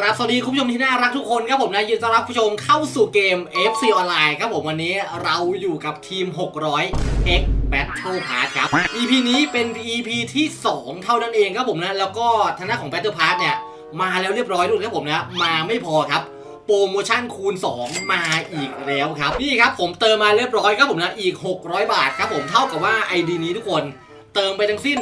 ครับสวัสดีคุณผู้ชมที่น่ารักทุกคนครับผมนะยินดีต้อนรับผู้ชมเข้าสู่เกม FC Online ครับผมวันนี้เราอยู่กับทีม 600 X Battle Pass ครับ EP นี้เป็น EP ที่ 2 เท่านั้นเองครับผมนะแล้วก็ทางด้านของ Battle Pass เนี่ย มาแล้วเรียบร้อยด้วยครับผมนะมาไม่พอครับโปรโมชั่นคูณ 2 มาอีกแล้วครับนี่ครับผมเติมมาเรียบร้อยครับผมนะอีก 600 บาทครับผมเท่ากับว่า ID นี้ทุกคนเติมไปทั้งสิ้น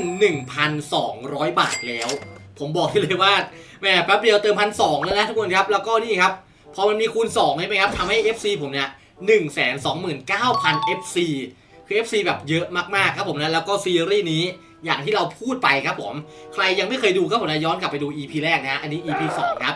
1,200 บาทแล้ว ผมบอกได้เลยว่า แหมแป๊บเดียวเติมพันสองแล้วนะทุกคนครับ แล้วก็นี่ครับ พอมันมีคูณ2ใช่ไหมครับทำให้ FC ผมเนี่ย1 2 9 0 0 0 FC คือ FC แบบเยอะมากๆครับผมนะ แล้วก็ซีรีส์นี้อย่างที่เราพูดไปครับผม ใครยังไม่เคยดูก็ผมนะย้อนกลับไปดู EP แรกนะฮะอันนี้ EP 2 ครับ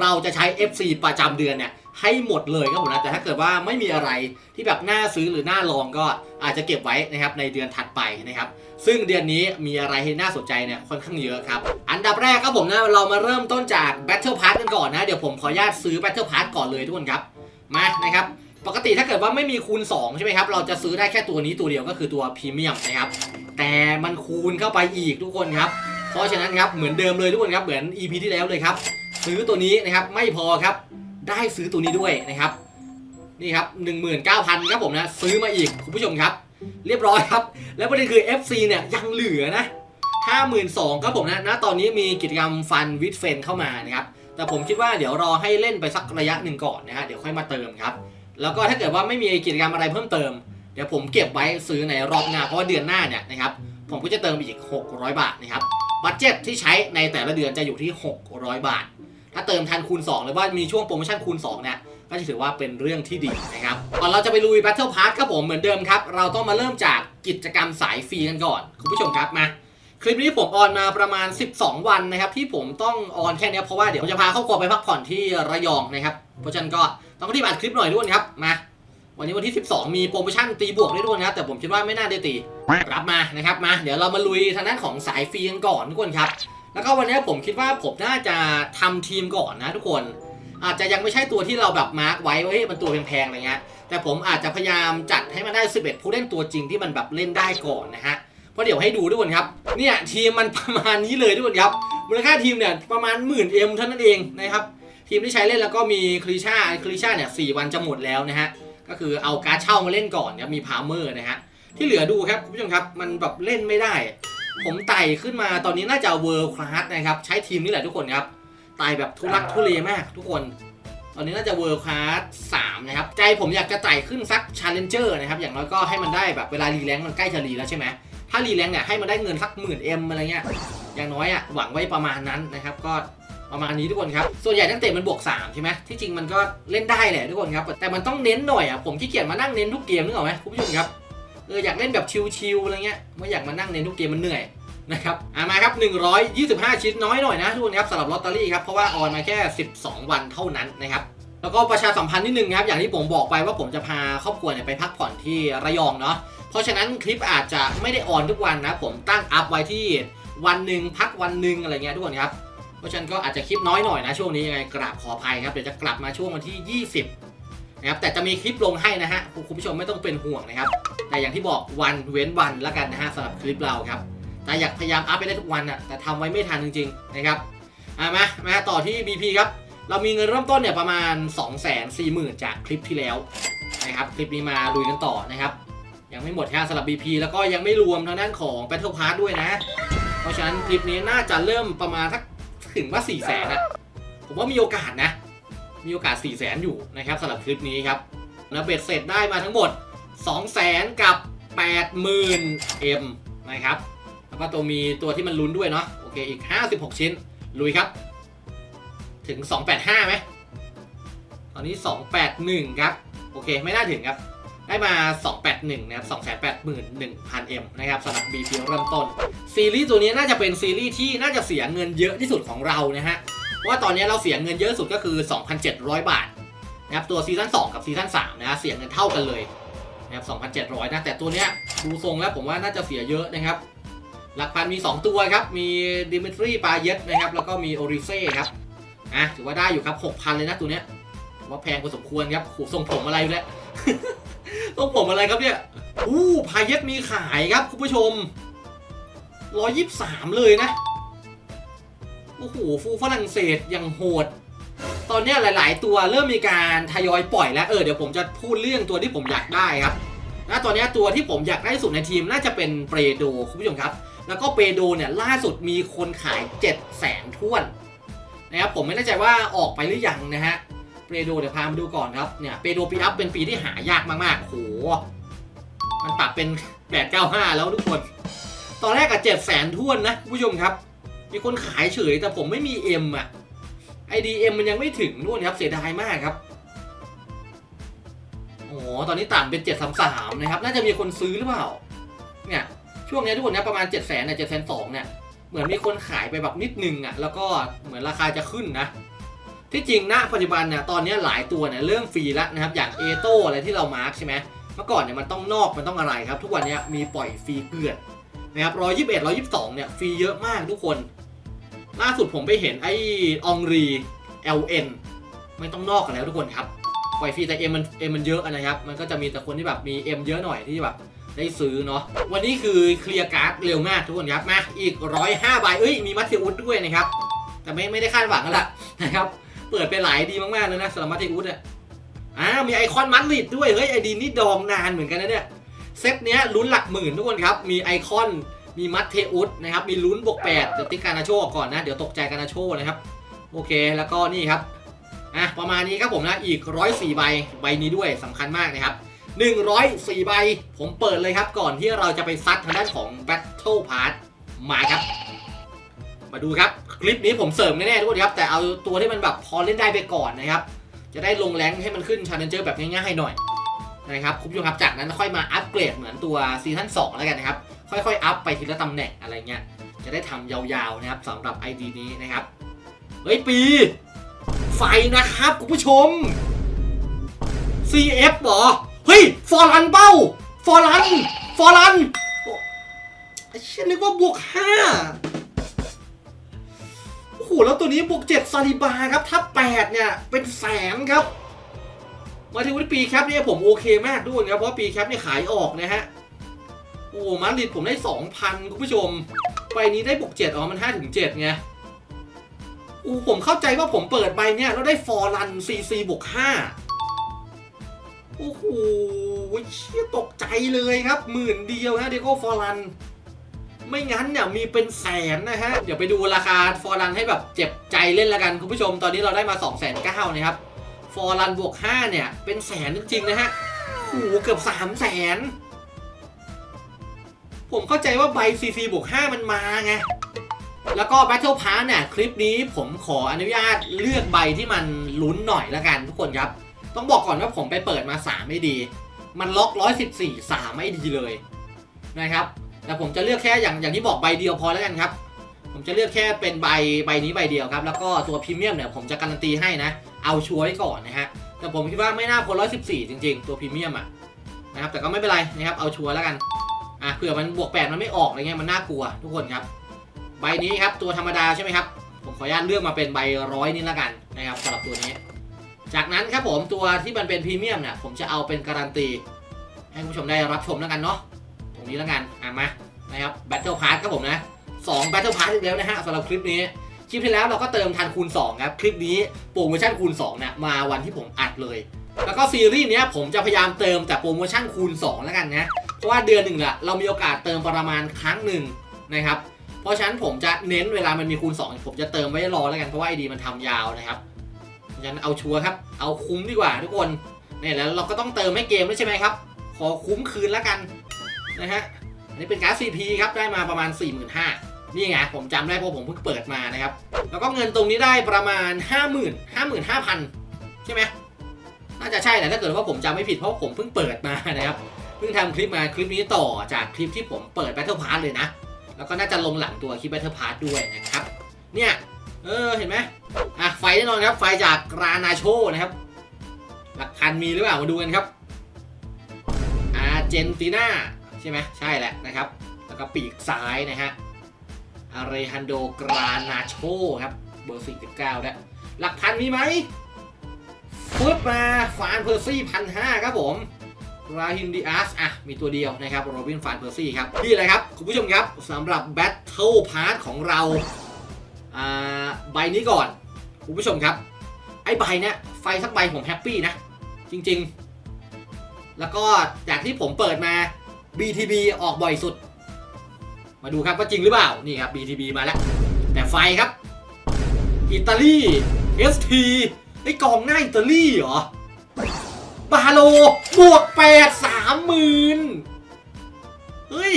เราจะใช้ FC ประจำเดือนเนี่ย ให้หมดเลยครับผมนะแต่ถ้าเกิดว่าไม่มีอะไรที่แบบน่าซื้อหรือน่าลองก็อาจจะเก็บไว้นะครับในเดือนถัดไปนะครับ ซึ่งเดือนนี้มีอะไรที่น่าสนใจเนี่ยค่อนข้างเยอะครับ อันดับแรกครับผมนะเรามาเริ่มต้นจาก Battle Pass กันก่อนนะ เดี๋ยวผมขออนุญาตซื้อ Battle Pass ก่อนเลยทุกคนครับ มานะครับปกติถ้าเกิดว่าไม่มีคูณ 2 ใช่ไหมครับ เราจะซื้อได้แค่ตัวนี้ตัวเดียวก็คือตัวพรีเมียมนะครับ แต่มันคูณเข้าไปอีกทุกคนครับ เพราะฉะนั้นครับเหมือนเดิมเลยทุกคนครับเหมือน EP ที่แล้วเลยครับซื้อตัวนี้นะครับไม่พอครับ ได้ซื้อตัวนี้ด้วยนะครับ นี่ครับ 19,000ครับผมนะ ซื้อมาอีกคุณผู้ชมครับ เรียบร้อยครับ แล้วประเด็นคือ FC เนี่ยยังเหลือนะ 52,000ครับผมนะณตอนนี้มีกิจกรรมฟันวิดเฟนเข้ามานะครับแต่ผมคิดว่าเดี๋ยวรอให้เล่นไปสักระยะหนึ่งก่อนนะฮะเดี๋ยวค่อยมาเติมครับ แล้วก็ถ้าเกิดว่าไม่มีกิจกรรมอะไรเพิ่มเติม เดี๋ยวผมเก็บไว้ซื้อในรอบหน้าเพราะว่าเดือนหน้าเนี่ยนะครับผมก็จะเติมอีก 600 บาทนะครับบัตเจ็ตที่ใช้ในแต่ละเดือนจะอยู่ที่ 600 บาท ถ้าเติมทันคูณ 2 หรือว่ามีช่วงโปรโมชั่นคูณ 2 เนี่ย ก็จะถือว่าเป็นเรื่องที่ดีนะครับก่อนเราจะไปลุย Battle Pass ครับผมเหมือนเดิมครับ เราต้องมาเริ่มจากกิจกรรมสายฟรีกันก่อน คุณผู้ชมครับมา คลิปนี้ผมออนมาประมาณ 12 วันนะครับ ที่ผมต้องออนแค่นี้เพราะว่าเดี๋ยวผมจะพาครอบครัวไปพักผ่อนที่ระยองนะครับ เพราะฉะนั้นก็ต้องรีบอัดคลิปหน่อยด้วยนะครับมาวันนี้วันที่ 12 มีโปรโมชั่นตีบวกได้ด้วยนะครับแต่ผมคิดว่าไม่น่าได้ตี รับมานะครับมา เดี๋ยวเรามาลุยทางด้านของสายฟรีกันก่อนทุกคนครับ แล้วก็วันนี้ผมคิดว่าผมน่าจะทำทีมก่อนนะทุกคน อาจจะยังไม่ใช่ตัวที่เราแบบมาร์กไว้ว่าเฮ้ยมันตัวแพงๆอะไรเงี้ยแต่ผมอาจจะพยายามจัดให้มันได้ 11 ผู้เล่นตัวจริงที่มันแบบเล่นได้ก่อนนะฮะเพราะเดี๋ยวให้ดูทุกคนครับเนี่ยทีมมันประมาณนี้เลยทุกคนครับมูลค่าทีมเนี่ยประมาณหมื่นเอ็มเท่านั้นเองนะครับทีมที่ใช้เล่นแล้วก็มีคลีชาคลีชาเนี่ยสวันจะหมดแล้วนะฮะก็คือเอาการเช่ามาเล่นก่อนครับมีพาเมอร์นะฮะที่เหลือดูครับคุณผู้ชมครับมันแบบเล่นไม่ได้ ผมไต่ขึ้นมาตอนนี้น่าจะเวิร์คลาสนะครับ ใช้ทีมนี่แหละทุกคนครับไต่แบบทุลักทุเลมาก ทุกคน ตอนนี้น่าจะเวิร์คลาสสามนะครับ ใจผมอยากจะไต่ขึ้นสักชาเลนเจอร์นะครับ อย่างน้อยก็ให้มันได้แบบเวลารีแรงมันใกล้จะรีแล้วใช่ไหมถ้ารีแรงเนี่ยให้มันได้เงินสักหมื่นเอ็มอะไรเงี้ยอย่างน้อยอะหวังไว้ประมาณนั้นนะครับก็ประมาณนี้ทุกคนครับ ส่วนใหญ่ตั้งแต่มันบวก 3 ใช่ไหมที่จริงมันก็เล่นได้แหละทุกคนครับ แต่มันต้องเน้นหน่อยอะ ผมขี้เกียจมานั่งเน้นทุกเกมนึกออกไหมคุณผู้ชมครับ เอออยากเล่นแบบชิลๆอะไรเงี้ยไม่อยากมานั่งเน้นทุกเกมมันเหนื่อยนะครับอะมาครับ 125 ชิ้นน้อยหน่อยนะทุกคนครับสำหรับลอตเตอรี่ครับเพราะว่าออนมาแค่ 12 วันเท่านั้นนะครับแล้วก็ประชาสัมพันธ์นิดนึงครับอย่างที่ผมบอกไปว่าผมจะพาครอบครัวเนี่ยไปพักผ่อนที่ระยองเนาะเพราะฉะนั้นคลิปอาจจะไม่ได้ออนทุกวันนะ ผมตั้งอัพไว้ที่วันหนึ่งพักวันหนึ่งอะไรเงี้ยทุกคนครับเพราะฉะนั้นก็อาจจะคลิปน้อยหน่อยนะช่วงนี้ยังไงกราบขออภัยครับเดี๋ยวจะกลับมาช่วงวันที่ 20 นะครับแต่จะมีคลิปลงให้นะฮะคุณผู้ชมไม่ต้องเป็นห่วงนะครับ แต่อย่างที่บอกวันเว้นวันแล้วกันนะฮะสำหรับคลิปเราครับแต่อยากพยายามอัพไปได้ทุกวันอะแต่ทำไว้ไม่ทันจริงๆนะครับอะมามาต่อที่ BP ครับเรามีเงินเริ่มต้นเนี่ยประมาณ 2 4 0 0 0 0 จากคลิปที่แล้วนะครับคลิปนี้มาลุยกันต่อนะครับ ยังไม่หมดแค่สำหรับ BP แล้วก็ยังไม่รวมทางด้านของ Battle Pass ด้วยนะ เพราะฉะนั้นคลิปนี้น่าจะเริ่มประมาณสักถึงว่า 4 0 0 0 0นนะผมว่ามีโอกาสนะ มีโอกาส 4 0 0 0 0 0 อยู่นะครับสำหรับคลิปนี้ครับแล้วเบ็ดเสร็จได้มาทั้งหมด 2 0 0 0 0 0 กับ 80,000 M นะครับ แล้วก็ตัวมีตัวที่มันลุ้นด้วยเนาะโอเคอีก 56 ชิ้น ลุยครับ ถึง 285ไหมตอนนี้ 281 ครับ โอเคไม่น่าถึงครับ ได้มา 281 นะครับ 281,000 M นะครับสำหรับ BP เริ่มต้น ซีรีส์ตัวนี้น่าจะเป็นซีรีส์ที่น่าจะเสียเงินเยอะที่สุดของเรานะฮะเพราะ ว่าตอนนี้เราเสียเงินเยอะสุดก็คือ 2,700 บาทนะครับตัวซีซั่น2กับซีซั่น3นะฮะเสียเงินเท่ากันเลยนะครับ2,700นะแต่ตัวเนี้ยดูทรงแล้วผมว่าน่าจะเสียเยอะนะครับ หลักพันมี 2 ตัวครับ มีดิมิทรีปาเยตนะครับ แล้วก็มีโอริเซ่ครับอะถือว่าได้อยู่ครับ 6,000 เลยนะตัวเนี้ยว่าแพงพอสมควรครับโหทรงผมอะไรอยู่เนี่ยทรงผมอะไรครับเนี่ยอู้พาเยตมีขายครับคุณผู้ชม 123 เลยนะ อ้โหฟูฝรั่งเศสอย่างโหด ตอนนี้หลาย ๆ ตัวเริ่มมีการทยอยปล่อยแล้วเออเดี๋ยวผมจะพูดเรื่องตัวที่ผมอยากได้ครับนะตอนนี้ตัวที่ผมอยากได้ที่สุดในทีมน่าจะเป็นเปโดคุณผู้ชมครับ แล้วก็เปโดเนี่ยล่าสุดมีคนขาย 7 0 0แสนท้วนนะครับผมไม่แน่ใจว่าออกไปหรือยังนะฮะเปโดเดี๋ยวพามาดูก่อนครับเนี่ยเปโดปีอัพเป็นปีที่หายากมากๆโอ้โหมันปรับเป็น 895 แล้วทุกคน ตอนแรกอะ7 0 0แสนท้วนนะคุณผู้ชมครับ มีคนขายเฉยแต่ผมไม่มี M อะ IDM มันยังไม่ถึงนู่นครับเสียดายมากครับโอ้โหตอนนี้ต่ำเป็น733นะครับ น่าจะมีคนซื้อหรือเปล่า เนี่ย ช่วงนี้ทุกคนนะประมาณ7 0 0 0 0 0เนี่ย7 2 0 0เนี่ย เหมือนมีคนขายไปแบบนิดนึงอะแล้วก็เหมือนราคาจะขึ้นนะ ที่จริงณปัจจุบันเนี่ยตอนนี้หลายตัวเนี่ยเริ่มฟรีแล้วนะครับ อย่างเอโต้อะไรที่เรามาร์กใช่ไหมเมื่อก่อนเนี่ยมันต้องนอกมันต้องอะไรครับ ทุกวันนี้มีปล่อยฟรีเกลือนนะครับร้อยยี่สิบเอ็ดร้อยยี่สิบสองเนี่ยฟรีเยอะมากทุกคน ล่าสุดผมไปเห็นไอ้องรี LN ไม่ต้องนอกกันแล้วทุกคนครับปล่อยฟรีแต่ M มัน M มันเยอะนะครับ มันก็จะมีแต่คนที่แบบมี M เยอะหน่อยที่แบบได้ซื้อเนาะ วันนี้คือเคลียร์การ์ดเร็วมากทุกคนครับ มาอีก105ใบ เอ้ย มีมัตเทอุสด้วยนะครับ แต่ไม่ไม่ได้คาดหวังกันละนะครับ เปิดไปหลายดีมากๆเลยนะสำหรับมัตเทอุสเนี่ยอ่า มีไอคอนมัดลิดด้วย เฮ้ย ไอดีนี่ดองนานเหมือนกันนะเนี่ย เซตเนี้ยลุ้นหลักหมื่นทุกคนครับ มีไอคอน มีมัตเทอุสนะครับมีลุ้นบวกแปดเดี๋ยวติ๊กการนาโชก่อนนะ เดี๋ยวตกใจการนาโชนะครับ โอเคแล้วก็นี่ครับอะประมาณนี้ครับผมนะอีก104ใบใบนี้ด้วยสำคัญมากนะครับ104ใบผมเปิดเลยครับก่อนที่เราจะไปซัดทางด้านของ Battle Pass มาครับ มาดูครับคลิปนี้ผมเสริมแน่ๆทุกคนครับ แต่เอาตัวที่มันแบบพอเล่นได้ไปก่อนนะครับ จะได้ลงแรงให้มันขึ้น Challenger แบบง่ายๆหน่อยนะครับคุณผู้ชมครับจากนั้นค่อยมาอัปเกรดเหมือนตัวซีซั่น2แล้วกันนะครับ ค่อยๆ อัพไปทีละตำแหน่งอะไรเงี้ย จะได้ทำยาวๆนะครับสำหรับ ID นี้นะครับ เฮ้ยปี ไฟนะครับคุณผู้ชม CF เหรอ เฮ้ย ฟอร์รันเป้า ฟอร์รัน ฟอร์รันไอ้เชี่ยนึกว่าบวกห้าโอ้โห แล้วตัวนี้บวกเจ็ดซาลิบาครับ ถ้าแปดเนี่ย เป็นแสนครับ มาถึงวันปีแคปเนี่ยผมโอเคมากด้วยนะครับ เพราะปีแคปเนี่ยขายออกนะฮะ โอ้มาดริดผมได้สองพันคุณผู้ชม ใบนี้ได้บวกเจ็ดอ๋อ มันห้าถึงเจ็ดไงอูผมเข้าใจว่าผมเปิดใบเนี่ยแล้วได้ฟอร์รันซีซีบวกห้าโอ้โหเชี่ยตกใจเลยครับ หมื่นเดียวนะเดโก้ฟอร์รัน ไม่งั้นเนี่ยมีเป็นแสนนะฮะ เดี๋ยวไปดูราคาฟอร์รันให้แบบเจ็บใจเล่นละกันคุณผู้ชม ตอนนี้เราได้มา2องแสนเก้านะครับ ฟอร์รันบวก5เนี่ยเป็นแสนจริงๆนะฮะโอ้โหเกือบ3 0 0แสน ผมเข้าใจว่าใบ CC บวก5มันมาไง แล้วก็ Battle Pass เนี่ยคลิปนี้ผมขออนุญาตเลือกใบที่มันลุ้นหน่อยละกันทุกคนครับ ต้องบอกก่อนว่าผมไปเปิดมา3ไม่ดี มันล็อก 114 3ไม่ดีเลยนะครับแต่ผมจะเลือกแค่อย่างอย่างที่บอกใบเดียวพอแล้วกันครับ ผมจะเลือกแค่เป็นใบใบนี้ใบเดียวครับ แล้วก็ตัวพรีเมียมเนี่ยผมจะการันตีให้นะ เอาชัวร์ไว้ก่อนนะฮะ แต่ผมคิดว่าไม่น่าพ้น114 จริง ๆ ตัวพรีเมียมอะนะครับ แต่ก็ไม่เป็นไรนะครับ เอาชัวร์แล้วกัน อะเผื่อมันบวกแปดมันไม่ออกอะไรเงี้ยมันน่ากลัวทุกคนครับ ใบนี้ครับตัวธรรมดาใช่ไหมครับ ผมขออนุญาตเลือกมาเป็นใบร้อยนี่แล้วกันนะครับสำหรับตัวนี้ จากนั้นครับผมตัวที่มันเป็นพรีเมียมเนี่ยผมจะเอาเป็นการันตี ให้คุณผู้ชมได้รับชมแล้วกันเนาะตรงนี้แล้วกันอะมานะครับ Battle Pass ครับผมนะ2 Battle Pass อีกแล้วนะฮะสำหรับคลิปนี้คลิปที่แล้วเราก็เติมทันคูณ2ครับคลิปนี้โปรโมชั่นคูณ2เนี่ยมาวันที่ผมอัดเลย แล้วก็ซีรีส์เนี้ยผมจะพยายามเติมแต่โปรโมชั่นคูณ 2 แล้วกันนะ เพราะว่าเดือนหนึ่งละเรามีโอกาสเติมประมาณครั้งหนึ่งนะครับ เพราะฉะนั้นผมจะเน้นเวลามันมีคูณ 2 ผมจะเติมไว้รอแล้วกันเพราะว่าไอดีมันทำยาวนะครับเพราะฉะนั้นเอาชัวร์ครับ เอาคุ้มดีกว่าทุกคนเนี่ยแล้วเราก็ต้องเติมให้เกมด้วยใช่ไหมครับ ขอคุ้มคืนแล้วกันนะฮะอันนี้เป็นการ์ด CP ครับได้มาประมาณ 45,000นี่ไงผมจำได้เพราะผมเพิ่งเปิดมานะครับ แล้วก็เงินตรงนี้ได้ประมาณ 50,000 55,000ใช่ไหม น่าจะใช่แหละถ้าเกิดว่าผมจำไม่ผิดเพราะผมเพิ่งเปิดมานะครับเพิ่งทำคลิปมาคลิปนี้ต่อจากคลิปที่ผมเปิด Battle Pass เลยนะ แล้วก็น่าจะลงหลังตัวคลิป Battle Pass ด้วยนะครับ เนี่ย เออเห็นไหมอะไฟแน่นอนครับไฟจากรานาโชนะครับ หลักพันมีหรือเปล่ามาดูกันครับอาร์เจนตินาใช่ไหมใช่แหละนะครับ แล้วก็ปีกซ้ายนะฮะอาเรฮันโดกรานาโชครับเบอร์49แล้วหลักพันมีไหม ปึ๊บมาฟานเพอร์ซี่พันห้าครับผมราฮิมดีอาร์สอะ มีตัวเดียวนะครับโรบินฟานเพอร์ซี่ครับ นี่เลยครับ คุณผู้ชมครับสำหรับ Battle Pass ของเรา อ่า ใบนี้ก่อน คุณผู้ชมครับ ไอ้ใบเนี้ยไฟสักใบผมแฮปปี้นะ จริง ๆ แล้วก็จากที่ผมเปิดมา BTB ออกบ่อยสุด มาดูครับว่าจริงหรือเปล่า นี่ครับ BTB มาแล้ว แต่ไฟครับ อิตาลี ST ไอ้กองหน้าอิตาลีเหรอ บาโลบวกแปดสามหมื่นเฮ้ย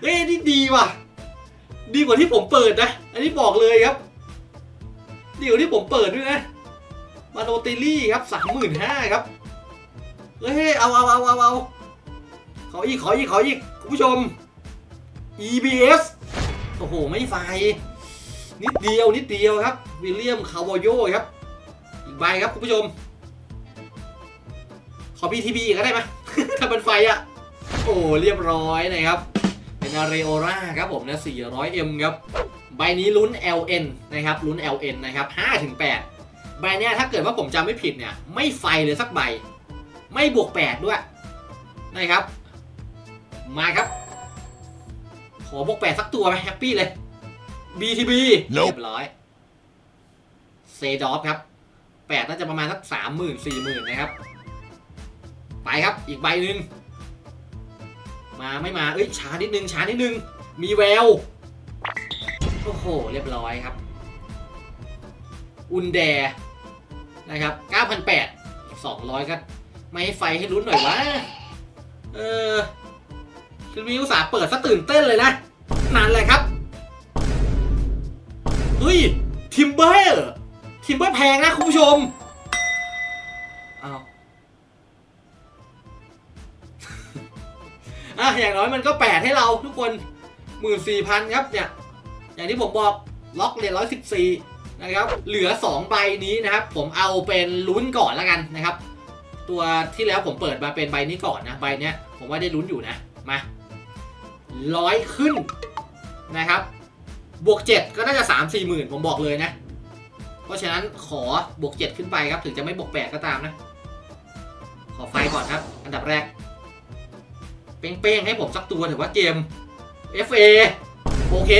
เฮ้ย นี่ดีว่ะ ดีกว่าที่ผมเปิดนะ อันนี้บอกเลยครับ ดีกว่าที่ผมเปิดด้วยนะ มาโลเตลลี่ครับสามหมื่นห้าครับ เฮ้ย เอาเอาเอาเอาเอาขออีก ขออีก ขออีก คุณผู้ชม EBS โอ้โห ไม่ไฟ นิดเดียว นิดเดียวครับ วิลเลียม คาวโยครับ อีกใบครับคุณผู้ชม ขอ BTB อีกก็ได้ไหมถ้าเป็นไฟอะโอ้เรียบร้อยนะครับ เป็นอารีโอราครับผมนะ 400M ครับ ใบนี้ลุ้น LN นะครับลุ้น LN นะครับ5ถึง8ใบเนี้ยถ้าเกิดว่าผมจำไม่ผิดเนี่ย ไม่ไฟเลยสักใบ ไม่บวก 8 ด้วยนะครับ มาครับ ขอบวก 8 สักตัวไหมแฮปปี้เลย BTB เรียบร้อยเซดอฟครับ 8น่าจะประมาณสัก30,000 40,000นนะครับ ไปครับอีกใบหนึ่งมาไม่มา เอ้ยช้านิดนึงช้านิดนึง มีแวว โอ้โห เรียบร้อยครับ อุนแดนะครับ9,800 200 ก็ไม่ให้ไฟให้ลุ้นหน่อยวะ เออคือมีอุตสาห์เปิดซะตื่นเต้นเลยนะนั่นแหละครับ เฮ้ย ทิมเบอร์ ทิมเบอร์แพงนะคุณผู้ชมอ้าวอะอย่างน้อยมันก็แปดให้เราทุกคนหมื่นสี่พันครับเนี่ย อย่างที่ผมบอกล็อกเหรียญร้อยสิบสี่นะครับ เหลือ2ใบนี้นะครับ ผมเอาเป็นลุ้นก่อนแล้วกันนะครับ ตัวที่แล้วผมเปิดมาเป็นใบนี้ก่อนนะใบเนี้ย ผมว่าได้ลุ้นอยู่นะมาร้อยขึ้นนะครับ บวก7ก็น่าจะ3 4หมื่นผมบอกเลยนะ เพราะฉะนั้นขอบวก 7 ขึ้นไปครับ ถึงจะไม่บวก 8 ก็ตามนะ ขอไฟก่อนครับ อันดับแรก เป้งๆ ให้ผมสักตัวถือว่าเกม FA โอเค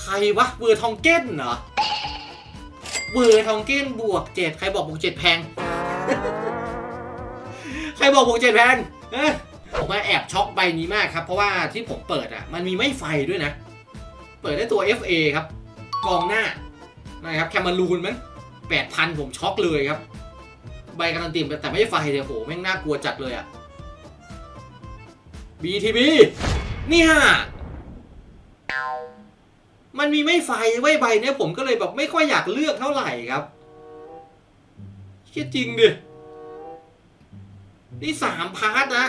ใครวะเวอร์ทองเก้นเหรอเวอร์ทองเก้นบวก 7 ใครบอกบวก 7 แพง ใครบอกบวก 7 แพงผมมาแอบช็อกใบนี้มากครับ เพราะว่าที่ผมเปิดอะ มันมีไม่ไฟด้วยนะ ปิดได้ตัว FA ครับกองหน้านะครับแคมารูนมั้ง8,000ผมช็อกเลยครับ ใบการันตีแต่ไม่ไฟเลยโหแม่งน่ากลัวจัดเลยอะ BTB นี่ยมันมีไม่ไฟไว้ใบเนี้ยผมก็เลยแบบไม่ค่อยอยากเลือกเท่าไหร่ครับเชี่ยจริงดิ นี่สามพาร์ทนะ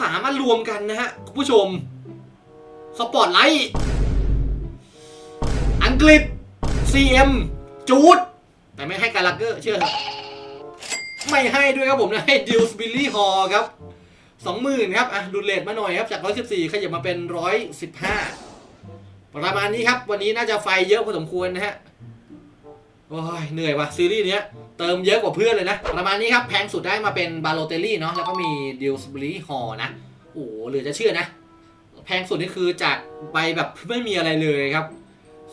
สามมารวมกันนะฮะ คุณผู้ชม สปอร์ตไลท์ อังกฤษ CM จูด แต่ไม่ให้การลักเกอร์ เชื่อเถอะไม่ให้ด้วยครับผมนะ ให้ดิวส์บิลลี่ฮอครับสองหมื่นครับ อะดูเลทมาหน่อยครับ จากร้อยสิบสี่ขยับมาเป็นร้อยสิบห้าประมาณนี้ครับ วันนี้น่าจะไฟเยอะพอสมควรนะฮะ โอ้ย เหนื่อยว่ะ ซีรีส์เนี้ย เติมเยอะกว่าเพื่อนเลยนะ ประมาณนี้ครับ แพงสุดได้มาเป็นบาโลเตลลี่เนาะแล้วก็มีดิวส์บิลลี่ฮอนะ โอ้โหเหลือจะเชื่อนะ แพงสุดนี่คือจากใบแบบไม่มีอะไรเลยครับ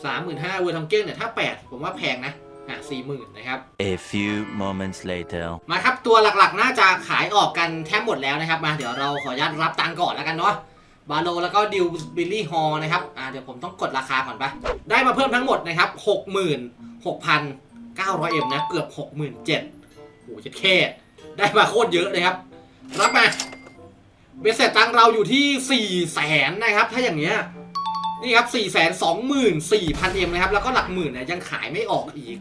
สามหมื่นห้าเวอร์ทองเก้นเนี่ยถ้าแปดผมว่าแพงนะอะสี่หมื่นนะครับ A few moments later. มาครับตัวหลักๆ น่าจะขายออกกันแทบหมดแล้วนะครับ มาเดี๋ยวเราขออนุญาตรับตังค์ก่อนแล้วกันเนาะบาโลแล้วก็ดิวบิลลี่ฮอลนะครับ อ่าเดี๋ยวผมต้องกดราคาก่อนปะได้มาเพิ่มทั้งหมดนะครับหกหมื่นหกพันเก้าร้อยเอ็มนะ เกือบหกหมื่นเจ็ดโอ้โหเจ็ดเคได้มาโคตรเยอะเลยครับ รับมา เบสเสร็จตังเราอยู่ที่สี่แสนนะครับ ถ้าอย่างเงี้ยนี่ครับสี่แสนสองหมื่นสี่พันเอ็มนะครับ แล้วก็หลักหมื่นเนี่ยยังขายไม่ออกอีก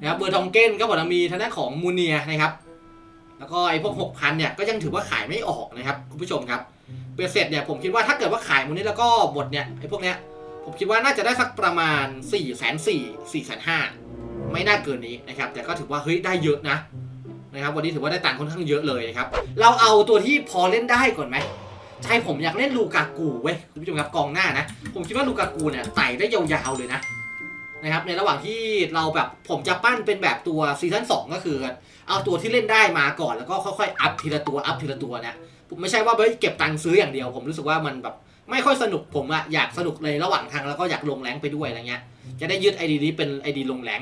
นะครับเบอร์ทองเก้นก็บอกว่ามีทางด้านของมูเนียนะครับ แล้วก็ไอ้พวก6,000เนี่ยก็ยังถือว่าขายไม่ออกนะครับ คุณผู้ชมครับเบอร์เสร็จเนี่ยผมคิดว่าถ้าเกิดว่าขายมูนี้แล้วก็หมดเนี่ยไอ้พวกเนี้ยผมคิดว่าน่าจะได้สักประมาณ4 4 0 0 0 4 4 5 0 0ไม่น่าเกินนี้นะครับ แต่ก็ถือว่าเฮ้ยได้เยอะนะ นะครับวันนี้ถือว่าได้ตังค์ค่อนข้างเยอะเลยนะครับเราเอาตัวที่พอเล่นได้ก่อนไหมใจผมอยากเล่นลูกากูเว้ยคุณผู้ชมครับกองหน้านะ ผมคิดว่าลูกากูเนี่ยไต่ได้ยาวๆเลยนะนะครับในระหว่างที่เราแบบผมจะปั้นเป็นแบบตัวซีซั่น2ก็คือ เอาตัวที่เล่นได้มาก่อนแล้วก็ค่อยๆอัพทีละตัวอัพทีละตัวเนี่ยผมไม่ใช่ว่าเฮ้ยเก็บตังค์ซื้ออย่างเดียว ผมรู้สึกว่ามันแบบไม่ค่อยสนุกผมอะอยากสนุกเลยระหว่างทางแล้วก็อยากลงแรงไปด้วยอะไรเงี้ยจะได้ยึดไอดีนี้เป็นไอดีลงแรง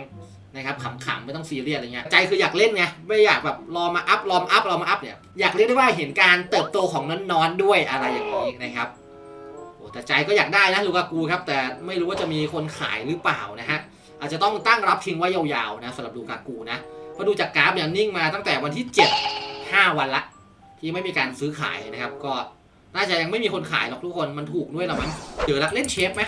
นะครับขำๆไม่ต้องซีเรียสอะไรเงี้ยใจคืออยากเล่นไงไม่อยากแบบรอมาอัพรอมาอัพรอมาอัพเนี่ยอยากเรียกได้ว่าเห็นการเติบโตของนอนๆด้วยอะไรอย่างนี้นะครับโอ้แต่ใจก็อยากได้นะลูกากูครับ แต่ไม่รู้ว่าจะมีคนขายหรือเปล่านะฮะอาจจะต้องตั้งรับทิ้งไว้ยาวๆนะสำหรับลูกากูนะเพราะดูจากกราฟเนี่ยนิ่งมาตั้งแต่วันที่ 7 5 วันละ ที่ไม่มีการซื้อขายนะครับ ก็น่าจะยังไม่มีคนขายหรอกทุกคนมันถูกด้วยหรอมั้งเดี๋ยวละเล่นเชฟไหม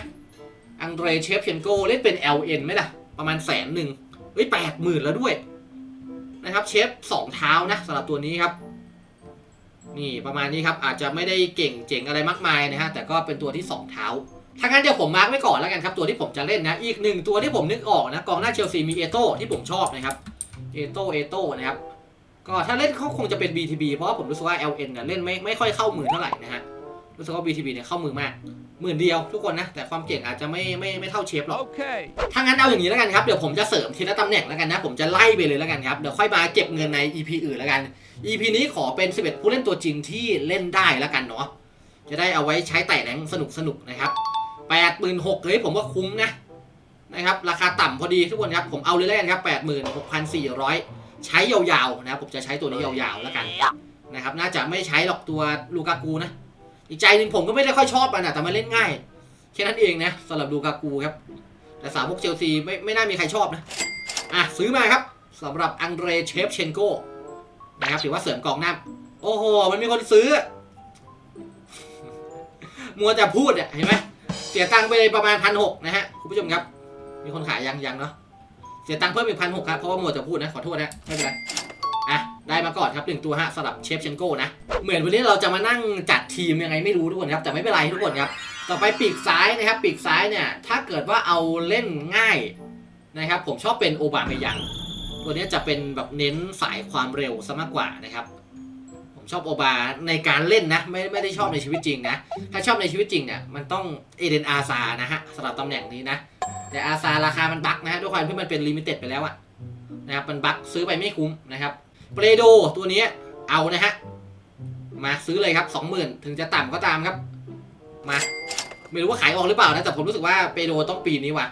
อังเดรเชฟเชนโกเล่นเป็น LN ไหมล่ะประมาณแสนหนึ่ง เฮ้ยแปดหมื่นแล้วด้วยนะครับเชฟสองเท้านะสำหรับตัวนี้ครับ นี่ประมาณนี้ครับอาจจะไม่ได้เก่งเจ๋งอะไรมากมายนะฮะแต่ก็เป็นตัวที่สองเท้าถ้างั้นเดี๋ยวผมมาร์กไว้ก่อนแล้วกันครับตัวที่ผมจะเล่นนะอีกหนึ่งตัวที่ผมนึกออกนะกองหน้าเชลซีมีเอโต้ที่ผมชอบนะครับเอโต้เอโต้นะครับก็ถ้าเล่นเขาคงจะเป็น BTB เพราะผมรู้สึกว่า LN เนี่ยเล่นไม่ไม่ค่อยเข้ามือเท่าไหร่นะฮะรู้สึกว่า BTB เนี่ยเข้ามือมาก หมื่นเดียวทุกคนนะ แต่ความเก่งอาจจะไม่ไม่ไม่เท่าเชฟหรอก Okay. ถ้างั้นเอาอย่างนี้แล้วกันครับเดี๋ยวผมจะเสริมทีละตำแหน่งแล้วกันนะ ผมจะไล่ไปเลยแล้วกันครับ เดี๋ยวค่อยมาเก็บเงินใน EP อื่นแล้วกัน EP นี้ขอเป็น 11 ผู้เล่นตัวจริงที่เล่นได้แล้วกันเนาะจะได้เอาไว้ใช้ไต่แรงสนุกสนุกๆนะครับ86,000เฮ้ยผมว่าคุ้มนะนะครับราคาต่ำพอดีทุกคนครับผมเอาเลยแล้วกันครับ86,400ใช้ยาวๆนะครับผมจะใช้ตัวนี้ยาวๆแล้วกันนะครับน่าจะไม่ใช้หรอกตัวลูกากูนะ อีกใจหนึ่งผมก็ไม่ได้ค่อยชอบมันอะแต่มันเล่นง่ายแค่นั้นเองนะสำหรับลูกากูครับ แต่สาวพวกเชลซีไม่ไม่น่ามีใครชอบนะ อะ ซื้อมาครับสำหรับอังเดรเชฟเชนโกนะครับถือว่าเสริมกองหน้าโอ้โห มันมีคนซื้อ มัวแต่พูดอะเห็นไหมเสียตังค์ไปเลยประมาณพันหกนะฮะ คุณผู้ชมครับ มีคนขายยังยังเนาะเสียตังค์เพิ่มอีกพันหกครับเพราะว่ามัวแต่พูดนะขอโทษนะไม่เป็นไร ได้มาก่อนครับหนึ่งตัวฮะสำหรับเชฟเชนโก้นะ เหมือนวันนี้เราจะมานั่งจัดทีมยังไงไม่รู้ทุกคนครับ แต่ไม่เป็นไรทุกคนครับ ต่อไปปีกซ้ายนะครับ ปีกซ้ายเนี่ยถ้าเกิดว่าเอาเล่นง่ายนะครับ ผมชอบเป็นโอบาเมยัง ตัวนี้จะเป็นแบบเน้นสายความเร็วซะมากกว่านะครับ ผมชอบโอบาในการเล่นนะ ไม่ไม่ได้ชอบในชีวิตจริงนะ ถ้าชอบในชีวิตจริงเนี่ยมันต้องเอเดนอาซานะฮะสำหรับตำแหน่งนี้นะ แต่อาซาราคามันบักนะฮะด้วยความที่มันเป็นลิมิเต็ดไปแล้วอะนะครับมันบักซื้อไปไม่คุ้มนะครับ เปรโดตัวนี้เอานะฮะ มาซื้อเลยครับ 20,000 ถึงจะต่ำก็ตามครับ มา ไม่รู้ว่าขายออกหรือเปล่านะ แต่ผมรู้สึกว่าเปโดต้องปีนี้ว่ะ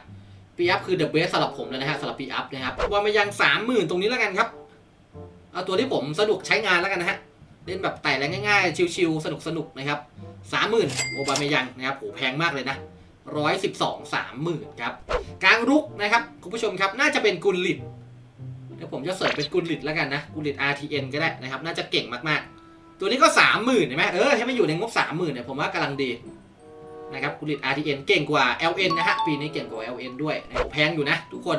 ปีอัพคือเดอะเบสสำหรับผมเลยนะฮะสำหรับปีอัพนะครับว่ามายังสามหมื่นตรงนี้แล้วกันครับ เอาตัวที่ผมสะดวกใช้งานแล้วกันนะฮะ เล่นแบบไต่แรงง่ายๆ ชิวๆ สนุกๆ นะครับสามหมื่นโอบาเมยังนะครับโหแพงมากเลยนะร้อยสิบสองสามหมื่นครับ กลางรุกนะครับ คุณผู้ชมครับ น่าจะเป็นกุลลิต ดี๋ยวผมจะเสิร์ฟเป็นกุลิตแล้วกันนะกุลิต RTN ก็ได้นะครับ น่าจะเก่งมากๆ ตัวนี้ก็สามหมื่นเห็นไหมเออให้มันอยู่ในงบสามหมื่นเนี่ยผมว่ากำลังดีนะครับกุลิต RTN เก่งกว่า LN นะฮะปีนี้เก่งกว่า LN ด้วยแพงอยู่นะ ทุกคน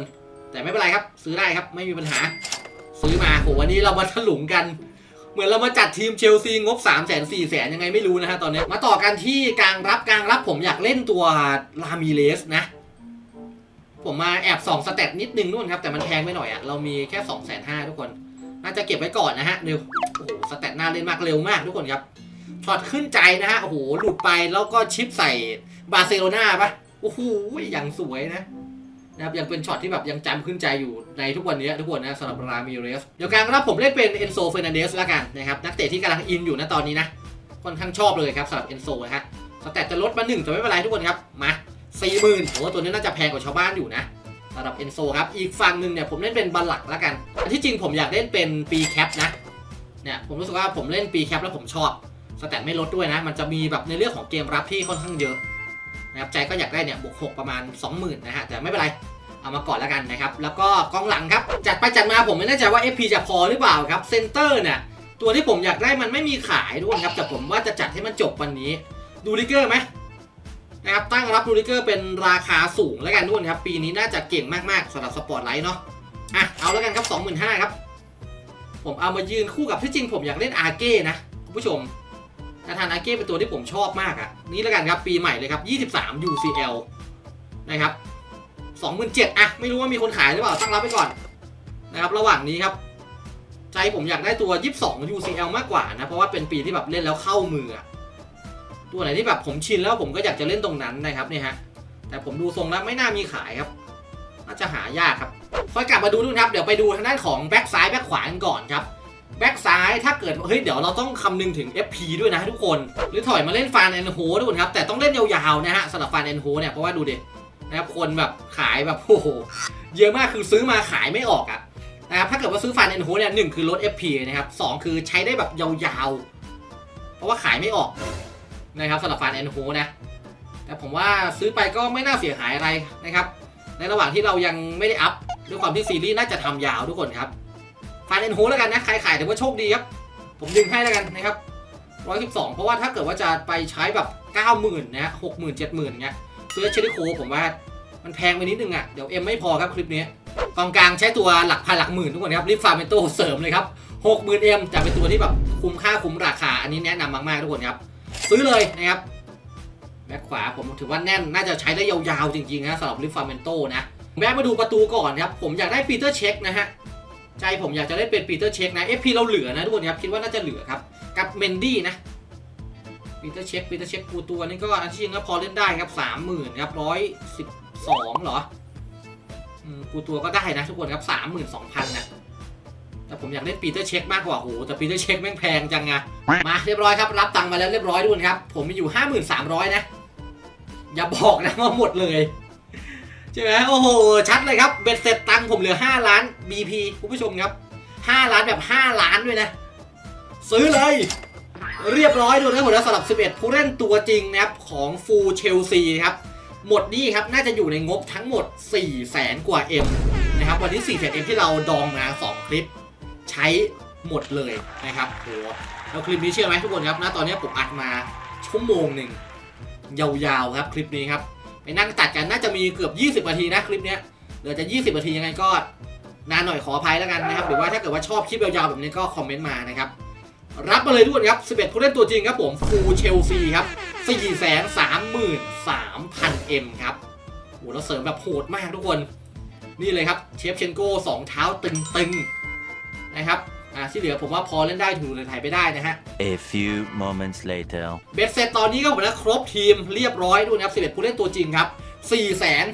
แต่ไม่เป็นไรครับซื้อได้ครับไม่มีปัญหา ซื้อมาโหวันนี้เรามาถลุงกันเหมือนเรามาจัดทีมเชลซีงบ 3 0 0 0 0 0 4 0 0 0ยังไงไม่รู้นะฮะตอนนี้ มาต่อกันที่กลางรับกลางรับผมอยากเล่นตัวลามิเลสนะ ผมมาแอบส่องสเตตนิดนึงนู่นครับ แต่มันแพงไปหน่อยอะเรามีแค่2 5 0 0 0ทุกคน น่าจะเก็บไว้ก่อนนะฮะเร็วโอ้โหสเตตน่าเล่นมากเร็วมากทุกคนครับช็อตขึ้นใจนะฮะโอ้โหหลุดไปแล้วก็ชิปใส่บาร์เซโลนาปะโอ้โหอย่างสวยนะนะครับยังเป็นช็อตที่แบบยังจำขึ้นใจอยู่ในทุกวันนี้ทุกคนนะสำหรับรามิเรสเดี๋ยวกลางรับผมเล่นเป็นเอนโซเฟรนันเดสล้วกันนะครับนักเตะที่กำลังอินอยู่นะตอนนี้นะค่อนข้างชอบเลยครับสำหรับเอนโซนะฮะสแตทจะลดมาหนึ่งแต่ไม่เป็นไรทุกคนครับมา สี่หมื่นโอ้ตัวนี้น่าจะแพงกว่าชาวบ้านอยู่นะสำหรับเอนโซครับ อีกฝั่งหนึ่งเนี่ยผมเล่นเป็นบัลลักแล้วกันที่จริงผมอยากเล่นเป็นปีแคปนะ เนี่ยผมรู้สึกว่าผมเล่นปีแคปแล้วผมชอบ สแตทไม่ลดด้วยนะ มันจะมีแบบในเรื่องของเกมรับที่ค่อนข้างเยอะนะครับใจก็อยากได้เนี่ยบวก6ประมาณ 20,000นะฮะแต่ไม่เป็นไรเอามาก่อนแล้วกันนะครับ แล้วก็กองหลังครับ จัดไปจัดมาผมไม่แน่ใจว่า FP จะพอหรือเปล่าครับเซนเตอร์เนี่ยตัวที่ผมอยากได้มันไม่มีขายด้วยครับแต่ผมว่าจะจัดให้มันจบวันนี้ ดูริเกอร์ไหม นะครับตั้งรับดูริเกอร์เป็นราคาสูงแล้วกันด้วยครับ ปีนี้น่าจะเก่งมากๆสำหรับสปอร์ตไลท์เนาะอะเอาแล้วกันครับ 25,000ครับ ผมเอามายืนคู่กับที่จริงผมอยากเล่นอาเก้นะคุณผู้ชมนาธานอาเก้เป็นตัวที่ผมชอบมากอะ่ะ นี่แล้วกันครับปีใหม่เลยครับ 23 UCL นะครับ27,000อะไม่รู้ว่ามีคนขายหรือเปล่าตั้งรับไปก่อนนะครับระหว่างนี้ครับใจผมอยากได้ตัว 22 UCL มากกว่านะเพราะว่าเป็นปีที่แบบเล่นแล้วเข้ามืออะ ตัวไหนที่แบบผมชินแล้วผมก็อยากจะเล่นตรงนั้นนะครับเนี่ยฮะแต่ผมดูทรงแล้วไม่น่ามีขายครับ น่าจะหายากครับค่อยกลับมาดูดูนะครับเดี๋ยวไปดูทางด้านของแบ็กซ้ายแบ็กขวากันก่อนครับแบ็กซ้ายถ้าเกิดเฮ้ยเดี๋ยวเราต้องคำนึงถึง FP ด้วยนะทุกคน หรือถอยมาเล่นฟานแอนโฮทุกคนครับ แต่ต้องเล่นยาวๆนะฮะสำหรับฟานแอนโฮเนี่ยเพราะว่าดูดินะครับคนแบบขายแบบโอ้โหเยอะมากคือซื้อมาขายไม่ออกอะนะครับถ้าเกิดว่าซื้อฟานแอนโฮเนี่ยหนึ่งคือลด FP นะครับสองคือใช้ได้แบบยาวๆ เพราะว่าขายไม่ออก นะครับสำหรับฟานแอนโฮนะแต่ผมว่าซื้อไปก็ไม่น่าเสียหายอะไรนะครับ ในระหว่างที่เรายังไม่ได้อัพด้วยความที่ซีรีส์น่าจะทำยาวทุกคนครับฟานแอนโฮแล้วกันนะใครขายถือว่าโชคดีครับ ผมดึงให้แล้วกันนะครับ112เพราะว่าถ้าเกิดว่าจะไปใช้แบบ90,000นะ60,000 70,000เงี้ยซื้อเชลิโคผมว่ามันแพงไปนิดนึงอะเดี๋ยวเอ็มไม่พอครับคลิปนี้กองกลางใช้ตัวหลักพันหลักหมื่นทุกคนครับรีบฟาร์เป็นตัวเสริมเลยครับ60,000เอ็มจะเป็นตัวที่แบบคุ้มค่าคุ้มราคาอันนี้แนะนำมากๆทุกคนครับ ซื้อเลยนะครับแบ็คขวาผมถือว่าแน่นน่าจะใช้ได้ยาวๆจริงๆนะสำหรับลิฟฟาร์เมนโตนะแวะมาดูประตูก่อนครับ ผมอยากได้ปีเตอร์เช็คนะฮะใจผมอยากจะได้เป็นปีเตอร์เช็คนะ FP เราเหลือนะทุกคนครับคิดว่าน่าจะเหลือครับ กับเมนดี้นะปีเตอร์เช็คปีเตอร์เช็คกูตัวนี้ก็อันที่จริงก็พอเล่นได้ครับสามหมื่นครับร้อยสิบสองเหรอกูตัวก็ได้นะทุกคนครับสามหมื่นสองพันนะ แต่ผมอยากเล่นปีเตอร์เช็คมากกว่าโหแต่ปีเตอร์เช็คแม่งแพงจังไงมาเรียบร้อยครับ รับตังค์มาแล้วเรียบร้อยทุกคนครับ ผมมีอยู่ห้าหมื่นสามร้อยนะ อย่าบอกนะว่าหมดเลยใช่ไหมโอ้โห ชัดเลยครับ เบ็ดเสร็จตังค์ผมเหลือ 5 ล้าน BP คุณผู้ชมครับ 5 ล้านแบบ 5 ล้านด้วยนะ ซื้อเลย เรียบร้อยดูนะผมแล้วสำหรับ 11 ผู้เล่นตัวจริงนะครับของฟูเชลซีครับหมดนี่ครับน่าจะอยู่ในงบทั้งหมด 4 0 0แสนกว่า M นะครับวันนี้4 0 0แสน M ที่เราดองมา 2 คลิป ใช้หมดเลยนะครับโหแล้วคลิปนี้เชื่อไหมทุกคนครับณตอนนี้ผมอัดมาชั่วโมงหนึ่งยาวๆครับคลิปนี้ครับไปนั่งตัดกันน่าจะมีเกือบ 20นาทีนะคลิปเนี้ยเหลือจะ 20นาทียังไงก็นานหน่อยขออภัยแล้วกันนะครับหรือว่าถ้าเกิดว่าชอบคลิปยาวๆแบบนี้ก็คอมเมนต์มานะครับรับมาเลยทุกคนครับ 11 ผู้เล่นตัวจริงครับผมฟูเชลซีครับ 433,000 M ครับโหแล้วเสริมแบบโหดมากทุกคน นี่เลยครับ เชฟเชนโก้สองเท้าตึงๆ นะครับอ่าที่เหลือผมว่าพอเล่นได้ถูเลยถ่ายไปได้นะฮะ A few moments later. เบ็ดเสร็จตอนนี้ก็หมดแล้วครบทีมเรียบร้อยด้วยนะครับ11ผู้เล่นตัวจริงครับ4 0 0 0 0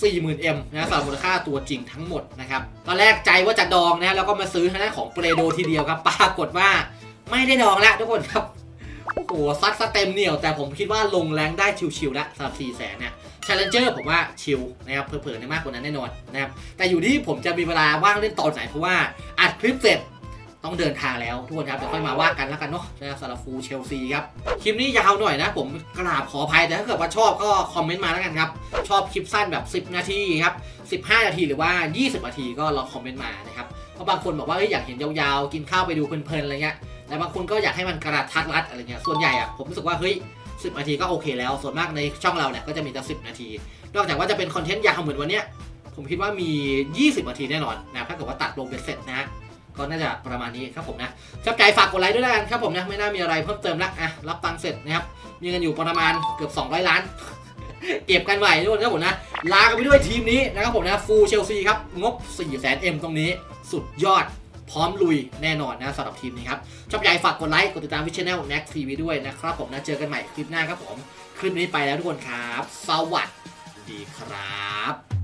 40,000 M นะสำหรับมูลค่าตัวจริงทั้งหมดนะครับตอนแรกใจว่าจะดองนะแล้วก็มาซื้อทางด้านของเปรโดทีเดียวครับปรากฏว่าไม่ได้ดองแล้วทุกคนครับ โอ้โหซัดสเต็มเหนียวแต่ผมคิดว่าลงแรงได้ชิวๆแล้วสำหรับ4 0 0 0 0เนี่ย Challenger ผมว่าชิลนะครับเผลอๆในมากกว่านั้นแน่นอนนะครับแต่อยู่ที่ผมจะมีเวลาว่างเล่นตอนไหนเพราะว่าอัดคลิปเสร็จต้องเดินทางแล้วทุกคนครับเดี๋ยวค่อยมาว่ากันแล้วกันเนาะนะครับสำหรับฟูเชลซีครับคลิปนี้ยาวหน่อยนะ ผมกราบขออภัยแต่ถ้าเกิดว่าชอบก็คอมเมนต์มาแล้วกันครับ ชอบคลิปสั้นแบบ 10 นาทีครับ 15 นาทีหรือว่า 20 นาทีก็ลองคอมเมนต์มานะครับเพราะบางคนบอกว่าอยากเห็นยาวๆ กินข้าวไปดูเพลินๆอะไรเงี้ย แต่บางคนก็อยากให้มันกระทัดรัดอะไรเงี้ยส่วนใหญ่อะผมรู้สึกว่าเฮ้ย10นาทีก็โอเคแล้ว ส่วนมากในช่องเราเนี่ยก็จะมีแต่10นาที นอกจากว่าจะเป็นคอนเทนต์ยาวเหมือนวันเนี้ยผมคิดว่ามี 20 นาทีแน่นอนนะถ้าเกิดว่าตัดลงเป็นเสร็จนะฮะก็น่าจะประมาณนี้ครับผมนะชอบใจฝากกดไลค์ด้วยแล้วกันครับผมนะ ไม่น่ามีอะไรเพิ่มเติมละอะรับตังเสร็จนะครับ มีกันอยู่ประมาณเกือบ 200 ล้าน เก็บกันไหวทุกคนครับผมนะ ลากันไปด้วยทีมนี้นะครับผมนะ ฟูเชลซีครับ งบ4 0 0 0 0 0 M ตรงนี้ สุดยอด พร้อมลุยแน่นอนนะสำหรับทีมนี้ครับชอบใจฝากกดไลค์ กดติดตามวิชแนล Next TV ด้วยนะครับผมนะเจอกันใหม่คลิปหน้าครับผมคลิปนี้ไปแล้วทุกคนครับ สวัสดีครับ